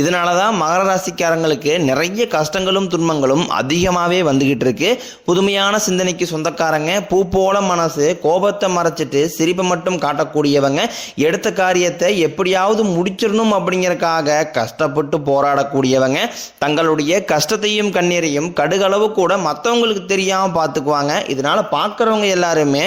இதனால தான் மகர ராசிக்காரங்களுக்கு நிறைய கஷ்டங்களும் துன்பங்களும் அதிகமாகவே வந்துக்கிட்டு இருக்கு. புதுமையான சிந்தனைக்கு சொந்தக்காரங்க பூ போல மனசு கோபத்தை மறைச்சிட்டு சிரிப்பை மட்டும் காட்டக்கூடியவங்க எடுத்த காரியத்தை எப்படியாவது முடிச்சிடணும் அப்படிங்கிறக்காக கஷ்டப்பட்டு போராடக்கூடியவங்க. தங்களுடைய கஷ்டத்தையும் கண்ணீரையும் கடுகளவு கூட மற்றவங்களுக்கு தெரியாமல் பார்த்துக்குவாங்க. இதனால் பார்க்குறவங்க எல்லாருமே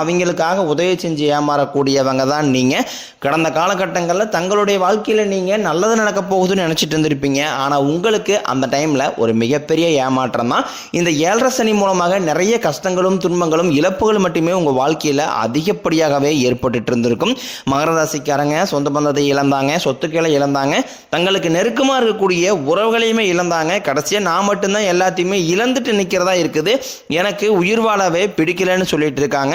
அவங்களுக்காக உதவி செஞ்சு ஏமாறக்கூடியவங்க தான் நீங்கள் கடந்த காலகட்டங்களில் தங்களுடைய வாழ்க்கையில் நீங்கள் நல்லது நடக்க போகுதுன்னு நினச்சிட்டு இருந்திருப்பீங்க. ஆனால் உங்களுக்கு அந்த டைமில் ஒரு மிகப்பெரிய ஏமாற்றம் தான். இந்த ஏழரை சனி மூலமாக நிறைய கஷ்டங்களும் துன்பங்களும் இழப்புகள் மட்டுமே உங்கள் வாழ்க்கையில் அதிகப்படியாகவே ஏற்பட்டுட்டு இருந்திருக்கும். மகர ராசிக்காரங்க சொந்த பந்தத்தை இழந்தாங்க சொத்துக்களை இழந்தாங்க தங்களுக்கு நெருக்கமாக இருக்கக்கூடிய உறவுகளையுமே இழந்தாங்க. கடைசியாக நான் மட்டும்தான் எல்லாத்தையுமே இழந்துட்டு நிற்கிறதா இருக்குது. எனக்கு உயிர் வாழவே பிடிக்கலன்னு சொல்லிட்டு இருக்காங்க.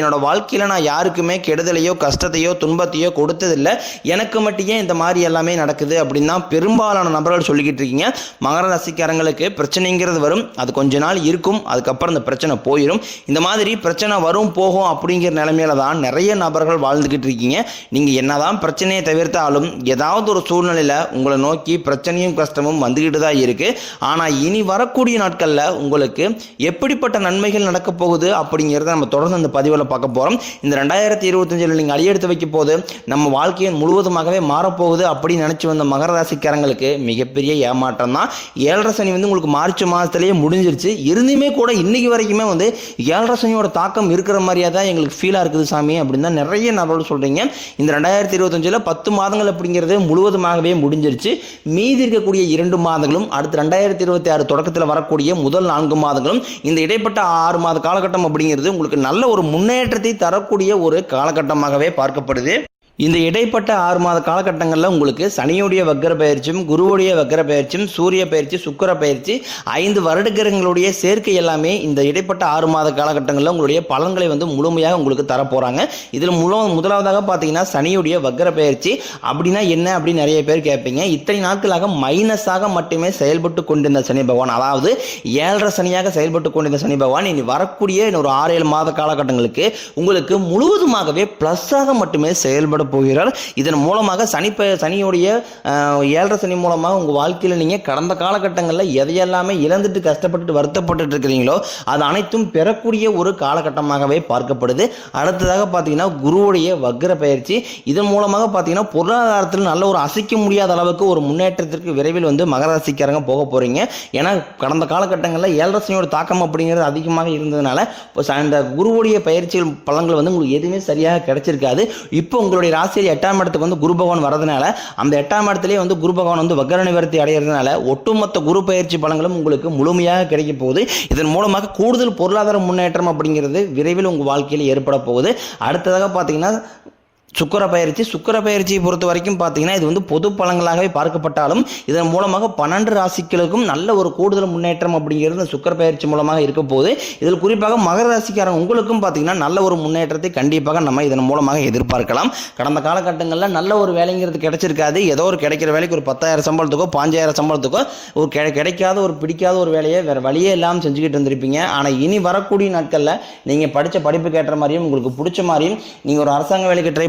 என்னோட வாழ்க்கையில் நான் யாருக்குமே கெடுதலையோ கஷ்டத்தையோ துன்பத்தையோ கொடுத்ததில்லை. எனக்கு மட்டும் ஏன் இந்த மாதிரி எல்லாமே நடக்குது அப்படின்னு தான் பெரும்பாலான நபர்கள் சொல்லிக்கிட்டு இருக்கீங்க. மகர ராசிக்காரங்களுக்கு பிரச்சனைங்கிறது வரும். அது கொஞ்ச நாள் இருக்கும். அதுக்கப்புறம் இந்த பிரச்சனை போயிடும் இந்த மாதிரி பிரச்சனை வரும் போகும் அப்படிங்கிற நிலைமையில தான் நிறைய நபர்கள் வாழ்ந்துக்கிட்டு இருக்கீங்க. நீங்கள் என்னதான் பிரச்சனையை தவிர்த்தாலும் ஏதாவது ஒரு சூழ்நிலையில் உங்களை நோக்கி பிரச்சனையும் கஷ்டமும் வந்துக்கிட்டு தான் இருக்குது ஆனால் இனி வரக்கூடிய நாட்களில் உங்களுக்கு எப்படிப்பட்ட நன்மைகள் நடக்க போகுது அப்படிங்கிறத நம்ம தொடர்ந்து அந்த பதிவில் பார்க்க போகிறோம் இந்த ரெண்டாயிரத்தி இருபத்தஞ்சில் நீங்கள் அடியெடுத்து வைக்கும் போது நம்ம வாழ்க்கையை முழுவதுமாகவே மாறப்போகுது அப்படின்னு நினச்சி வந்த மகர ராசிக்காரங்களுக்கு மிகப்பெரிய ஏமாற்றம் தான். ஏழரை சனி வந்து உங்களுக்கு மார்ச் மாதத்துலேயே முடிஞ்சிருச்சு. இருந்துமே கூட இன்னைக்கு வரைக்குமே வந்து ஏழரை சனியோட தாக்கம் இருக்கிற மாதிரியாக தான் எங்களுக்கு ஃபீலாக இருக்குது சாமி அப்படின்னு தான் நிறைய நபர்கள் சொல்கிறீங்க இந்த ரெண்டாயிரத்தி இருபத்தஞ்சில் பத்து மாதங்கள் அப்படிங்கிறது முழுவதுமாகவே முடிஞ்சிருச்சு. மீதி இருக்கக்கூடிய இரண்டு மாதங்களும் அடுத்து ரெண்டாயிரத்தி இருபத்தி ஆறு தொடக்கத்தில் வரக்கூடிய முதல் நான்கு மாதங்களும் இந்த இடைப்பட்ட ஆறு மாத காலகட்டம் அப்படிங்கிறது உங்களுக்கு நல்ல ஒரு முன்னேற்றத்தை தரக்கூடிய ஒரு காலகட்டமாகவே பார்க்கப்படுது. இந்த இடைப்பட்ட ஆறு மாத காலகட்டங்களில் உங்களுக்கு சனியுடைய வக்கர பயிற்சியும் குருவுடைய வக்கர பயிற்சியும் சூரிய பயிற்சி சுக்கர பயிற்சி ஐந்து வருடகிரகங்களுடைய சேர்க்கை எல்லாமே இந்த இடைப்பட்ட ஆறு மாத காலகட்டங்களில் உங்களுடைய பலன்களை வந்து முழுமையாக உங்களுக்கு தரப்போகிறாங்க இதில் முழு முதலாவதாக பார்த்தீங்கன்னா சனியுடைய வக்கர பயிற்சி. அப்படின்னா என்ன அப்படின்னு நிறைய பேர் கேட்பீங்க. இத்தனை நாட்களாக மைனஸாக மட்டுமே செயல்பட்டு கொண்டிருந்த சனி பகவான் அதாவது ஏழரை சனியாக செயல்பட்டு கொண்டிருந்த சனி பகவான் இனி வரக்கூடிய இன்னொரு ஆறு ஏழு மாத காலகட்டங்களுக்கு உங்களுக்கு முழுவதுமாகவே ப்ளஸ்ஸாக மட்டுமே செயல்பட போகிறார். இதன் மூலமாக சனி சனியுடைய ஏழரை சனி மூலமாக உங்கள் வாழ்க்கையில் நீங்கள் கடந்த காலகட்டங்களில் எதையெல்லாமே இழந்துட்டு கஷ்டப்பட்டு வருத்தப்பட்டு இருக்கிறீங்களோ அது அனைத்தும் பெறக்கூடிய ஒரு காலகட்டமாகவே பார்க்கப்படுது. அடுத்ததாக பார்த்தீங்கன்னா குருவுடைய வக்ர பயிற்சி. இதன் மூலமாக பார்த்தீங்கன்னா பொருளாதாரத்தில் நல்ல ஒரு அசைக்க முடியாத அளவுக்கு ஒரு முன்னேற்றத்திற்கு விரைவில் வந்து மகராசிக்காரங்க போக போகிறீங்க ஏன்னா கடந்த காலகட்டங்களில் ஏழரை சனியோட தாக்கம் அப்படிங்கிறது அதிகமாக இருந்ததுனால இப்போ குருவுடைய பயிற்சிகள் பலன்கள் வந்து உங்களுக்கு எதுவுமே சரியாக கிடைச்சிருக்காது. இப்போ உங்களுடைய ராசியில் எட்டாம் இடத்துக்கு வந்து குரு பகவான் வரதுனால அந்த எட்டாம் இடத்துலேயே வந்து குரு பகவான் வந்து வக்கர நிவர்த்தி அடைகிறதுனால ஒட்டுமொத்த குரு பயிற்சி பலங்களும் உங்களுக்கு முழுமையாக கிடைக்க போகுது. இதன் மூலமாக கூடுதல் பொருளாதார முன்னேற்றம் அப்படிங்கிறது விரைவில் உங்கள் வாழ்க்கையில் ஏற்பட போகுது. அடுத்ததாக பார்த்தீங்கன்னா சுக்கர பயிற்சி சுக்கர பயிற்சியை பொறுத்த வரைக்கும் பார்த்தீங்கன்னா இது வந்து பொது பலங்களாகவே பார்க்கப்பட்டாலும் இதன் மூலமாக பன்னெண்டு ராசிகளுக்கும் நல்ல ஒரு கூடுதல் முன்னேற்றம் அப்படிங்கிறது இந்த சுக்கர பயிற்சி மூலமாக இருக்க போது இதில் குறிப்பாக மகர ராசிக்காரங்க உங்களுக்கும் பார்த்தீங்கன்னா நல்ல ஒரு முன்னேற்றத்தை கண்டிப்பாக நம்ம இதன் மூலமாக எதிர்பார்க்கலாம். கடந்த காலகட்டங்களில் நல்ல ஒரு வேலைங்கிறது கிடைச்சிருக்காது. ஏதோ ஒரு கிடைக்கிற வேலைக்கு ஒரு பத்தாயிரம் சம்பளத்துக்கோ பாஞ்சாயிரம் சம்பளத்துக்கோ ஒரு கிடைக்காத ஒரு பிடிக்காத ஒரு வேலையை வேறு வழியே இல்லாமல் செஞ்சுக்கிட்டு இருந்திருப்பீங்க. ஆனால் இனி வரக்கூடிய நாட்களில் நீங்கள் படித்த படிப்புக்கு ஏற்ற மாதிரியும் உங்களுக்கு பிடிச்ச மாதிரியும் நீங்கள் ஒரு அரசாங்க வேலைக்கு ட்ரை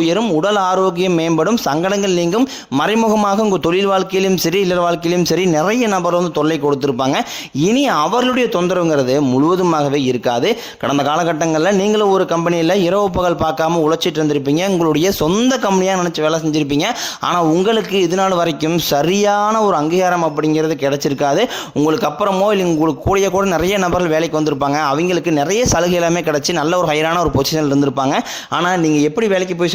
உயரும் உடல் ஆரோக்கியம் மேம்படும் சங்கடங்கள் நீங்கும். மறைமுகமாக உங்கள் தொழில் வாழ்க்கையிலும் சரி இல்லற வாழ்க்கையிலும் சரி நிறைய நபர் வந்து தொல்லை கொடுத்துருப்பாங்க. இனி அவர்களுடைய தொந்தரவுங்கிறது முழுவதுமாகவே இருக்காது. கடந்த காலகட்டங்களில் நீங்களும் ஒரு கம்பெனியில் இரவு பகல் பார்க்காம உழைச்சிட்டு இருந்திருப்பீங்க. உங்களுடைய சொந்த கம்பெனியாக நினச்சி வேலை செஞ்சுருப்பீங்க. ஆனால் உங்களுக்கு இது நாள் வரைக்கும் சரியான ஒரு அங்கீகாரம் அப்படிங்கிறது கிடச்சிருக்காது. உங்களுக்கு அப்புறமோ இல்லை உங்களுக்கு கூடிய கூட நிறைய நபர்கள் வேலைக்கு வந்திருப்பாங்க. அவங்களுக்கு நிறைய சலுகை எல்லாமே கிடச்சி நல்ல ஒரு ஹையரான ஒரு பொசிஷனில் இருந்திருப்பாங்க. ஆனால் நீங்கள் எப்படி வேலைக்கு போய்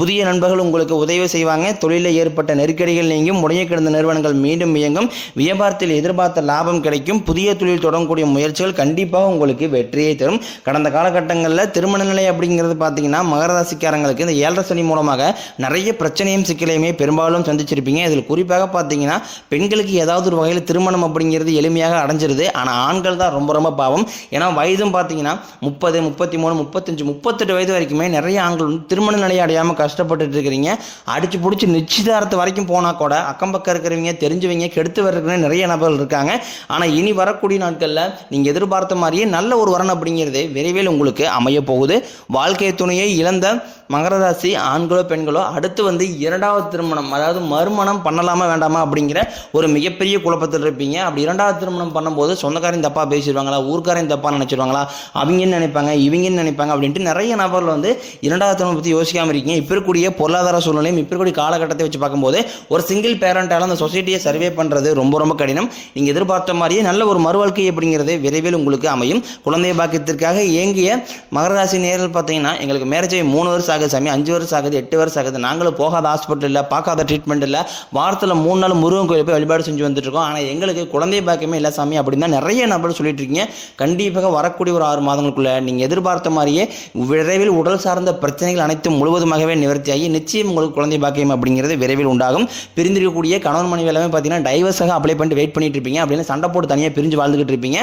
புதிய நண்பர்கள் உங்களுக்கு உதவி செய்வாங்க. தொழிலில் ஏற்பட்ட நெருக்கடிகள் நீங்கும். முடைய கிடந்த நிறுவனங்கள் மீண்டும் இயங்கும். வியாபாரத்தில் எதிர்பார்த்த லாபம் கிடைக்கும். புதிய தொழில் தொடங்கக்கூடிய முயற்சிகள் கண்டிப்பாக உங்களுக்கு வெற்றியை தரும். கடந்த காலகட்டங்களில் திருமண நிலை அப்படிங்கிறது பார்த்தீங்கன்னா மகர ராசிக்காரங்களுக்கு இந்த ஏழரை சனி மூலமாக நிறைய பிரச்சனையும் சிக்கலையுமே பெரும்பாலும் சந்திச்சிருப்பீங்க. இதில் குறிப்பாக பார்த்தீங்கன்னா பெண்களுக்கு ஏதாவது ஒரு வகையில் திருமணம் அப்படிங்கிறது எளிமையாக அடைஞ்சிருது. ஆனால் ஆண்கள் தான் ரொம்ப ரொம்ப பாவம். ஏன்னா வயதும் பார்த்தீங்கன்னா முப்பது முப்பத்தி மூணு முப்பத்தஞ்சு முப்பத்தெட்டு வயது வரைக்குமே நிறைய ஆண்கள் வந்து திருமண நிலையை அடையாமல் கஷ்டப்பட்டுட்டு இருக்கிறீங்க அடிச்சு பிடிச்சி நிச்சயதார்த்தம் வரைக்கும் போனால் கூட அக்கம் பக்கம் இருக்கிறவங்க தெரிஞ்சவங்க கெடுத்து வர்றதுக்குன்னு நிறைய நபர்கள் இருக்காங்க. ஆனால் இனி வரக்கூடிய நாட்களில் நீங்கள் எதிர்பார்த்த மாதிரியே நல்ல ஒரு வரன் அப்படிங்கிறது விரைவில் உங்களுக்கு அமைய போகுது. வாழ்க்கை துணையை இழந்த மகர ராசி ஆண்களோ பெண்களோ அடுத்து வந்து இரண்டாவது திருமணம் அதாவது மறுமணம் பண்ணலாமா வேண்டாமா அப்படிங்கிற ஒரு மிகப்பெரிய குழப்பத்தில் இருப்பீங்க. அப்படி இரண்டாவது திருமணம் பண்ணும்போது சொந்தக்காரையும் தப்பாக பேசிடுவாங்களா ஊர்க்காரையும் தப்பாக நினச்சிடுவாங்களா அவங்கன்னு நினைப்பாங்க இவங்கன்னு நினைப்பாங்க அப்படின்ட்டு நிறைய நபர்கள் வந்து இரண்டாவது திருமணம் பற்றி யோசிக்காமல் இருக்கீங்க. இப்போ இருக்கக்கூடிய பொருளாதார சூழ்நிலையும் இப்போ இருக்கக்கூடிய காலகட்டத்தை வச்சு பார்க்கும்போது ஒரு சிங்கிள் பேரண்டால் அந்த சொசைட்டியை சர்வே பண்ணுறது ரொம்ப ரொம்ப கடினம். நீங்கள் எதிர்பார்த்த மாதிரியே நல்ல ஒரு மறுவாழ்க்கை அப்படிங்கிறது விரைவில் உங்களுக்கு அமையும். குழந்தை பாக்கியத்திற்காக ஏங்கிய மகர ராசி நேரில் பார்த்தீங்கன்னா எங்களுக்கு மேரேஜ் மூணு வருஷம் ஆகுது சாமி அஞ்சு வருஷம் ஆகுது எட்டு வருஷம் ஆகுது நாங்களும் போகாத ஹாஸ்பிட்டல் இல்லை பார்க்காத ட்ரீட்மெண்ட் இல்லை. வாரத்தில் மூணு நாள் முருகன் கோயில் போய் வழிபாடு செஞ்சு வந்துட்டு இருக்கோம் ஆனால் எங்களுக்கு குழந்தை பாக்கியமே இல்லை சாமி அப்படின்னு தான் நிறைய நபர் சொல்லிட்டு இருக்கீங்க. கண்டிப்பாக வரக்கூடிய ஒரு ஆறு மாதங்களுக்குள்ள நீங்கள் எதிர்பார்த்த மாதிரியே விரைவில் உடல் சார்ந்த பிரச்சனைகள் அனைத்தும் முழுவதுமாகவே நிவர்த்தியாகி நிச்சயம் உங்களுக்கு குழந்தை பாக்கியம் அப்படிங்கிறது விரைவில் உண்டாகும். பிரிந்திருக்கக்கூடிய கணவன் மனைவி எல்லாமே பார்த்தீங்கன்னா டைவர்ஸாக அப்ளை பண்ணிட்டு வெயிட் பண்ணிட்டு இருப்பீங்க. அப்படின்னு சண்டை போட்டு தனியாக பிரிஞ்சு வாழ்ந்துகிட்டு இருப்பீங்க.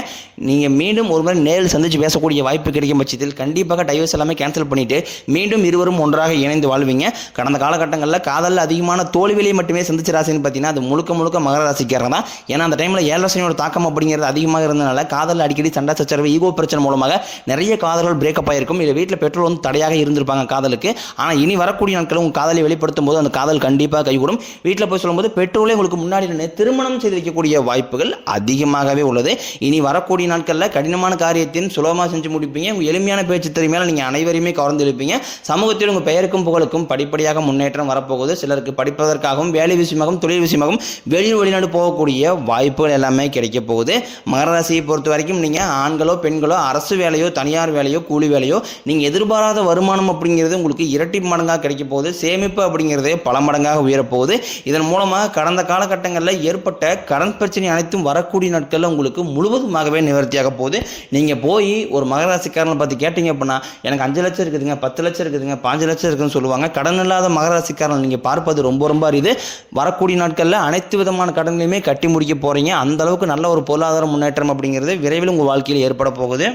நீங்கள் மீண்டும் ஒரு முறை நேரில் சந்திச்சு பேசக்கூடிய வாய்ப்பு கிடைக்கும் பட்சத்தில் கண்டிப்பாக டைவர்ஸ் எல்லாமே கேன்சல் பண்ணிட்டு மீண்டும் இருவரும் ஒன்றாக இணைந்து வாழ்வீங்க. கடந்த காலகட்டங்களில் காதலில் அதிகமான தோல்வியை மட்டுமே சந்திச்ச ராசின்னு பார்த்தீங்கன்னா அது முழுக்க முழுக்க மகர ராசிக்காரங்க தான். ஏன்னா அந்த டைமில் ஏழரசனியோட தாக்கம் அப்படிங்கிறது அதிகமாக இருந்தனால காதல் அடிக்கடி சண்டை சச்சரவு ஈகோ பிரச்சனை மூலமாக நிறைய காதல்கள் பிரேக்கப் ஆகிருக்கும் இல்லை வீட்டில் பெட்ரோல் வந்து தடையாக இருந்திருப்பாங்க காதலுக்கு. ஆனால் இனி வரக்கூடிய நாட்கள் உங்கள் காதலை வெளிப்படுத்தும் போது அந்த காதல் கண்டிப்பாக கைகூடும். வீட்டில் போய் சொல்லும்போது பெட்ரோலே உங்களுக்கு முன்னாடி திருமணம் செய்து வைக்கக்கூடிய வாய்ப்புகள் அதிகமாகவே உள்ளது. இனி வரக்கூடிய நாட்களில் கடினமான காரியத்தையும் சுலபமாக செஞ்சு முடிப்பீங்க. உங்கள் எளிமையான பேச்சு திறமையால் நீங்கள் அனைவரையுமே கவர்ந்து இருப்பீங்க சமூக சமூகத்தில் உங்கள் பெயருக்கும் புகழுக்கும் படிப்படியாக முன்னேற்றம் வரப்போகுது. சிலருக்கு படிப்பதற்காகவும் வேலை விஷயமாகவும் தொழில் விஷயமாகவும் வெளியூர் வெளிநாடு போகக்கூடிய வாய்ப்புகள் எல்லாமே கிடைக்க போகுது. மகர ராசியை பொறுத்த வரைக்கும் நீங்கள் ஆண்களோ பெண்களோ அரசு வேலையோ தனியார் வேலையோ கூலி வேலையோ நீங்கள் எதிர்பாராத வருமானம் அப்படிங்கிறது உங்களுக்கு இரட்டி மடங்காக கிடைக்க போகுது. சேமிப்பு அப்படிங்கிறது பல மடங்காக உயரப்போகுது இதன் மூலமாக கடந்த காலகட்டங்களில் ஏற்பட்ட கடன் பிரச்சனை அனைத்தும் வரக்கூடிய நாட்களில் உங்களுக்கு முழுவதுமாகவே நிவர்த்தியாக போகுது. நீங்கள் போய் ஒரு மகர ராசிக்காரனை பார்த்து கேட்டீங்க அப்படின்னா எனக்கு அஞ்சு லட்சம் இருக்குதுங்க பத்து லட்சம் இருக்குதுங்க பாஞ்சு லட்சம் இருக்குன்னு சொல்லுவாங்க. கடன் இல்லாத மகராசிக்காரன் நீங்கள் பார்ப்பது ரொம்ப ரொம்ப அரிது. வரக்கூடிய நாட்களில் அனைத்து விதமான கடன்களையுமே கட்டி முடிக்க போகிறீங்க அந்த அளவுக்கு நல்ல ஒரு பொருளாதார முன்னேற்றம் அப்படிங்கிறது விரைவில் உங்கள் வாழ்க்கையில் ஏற்பட போகுது.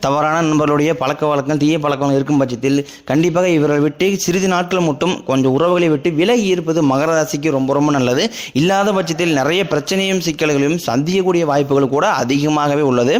தவறான நண்பர்களுடைய பழக்க வழக்கம் தீய பழக்கம் இருக்கும் பட்சத்தில் கண்டிப்பாக இவர்களை விட்டு சிறிது நாட்கள் மட்டும் கொஞ்சம் உறவுகளை விட்டு விலகி இருப்பது மகர ராசிக்கு ரொம்ப ரொம்ப நல்லது. இல்லாத பட்சத்தில் நிறைய பிரச்சனையும் சிக்கல்களையும் சந்திக்கக்கூடிய வாய்ப்புகள் கூட அதிகமாகவே உள்ளது.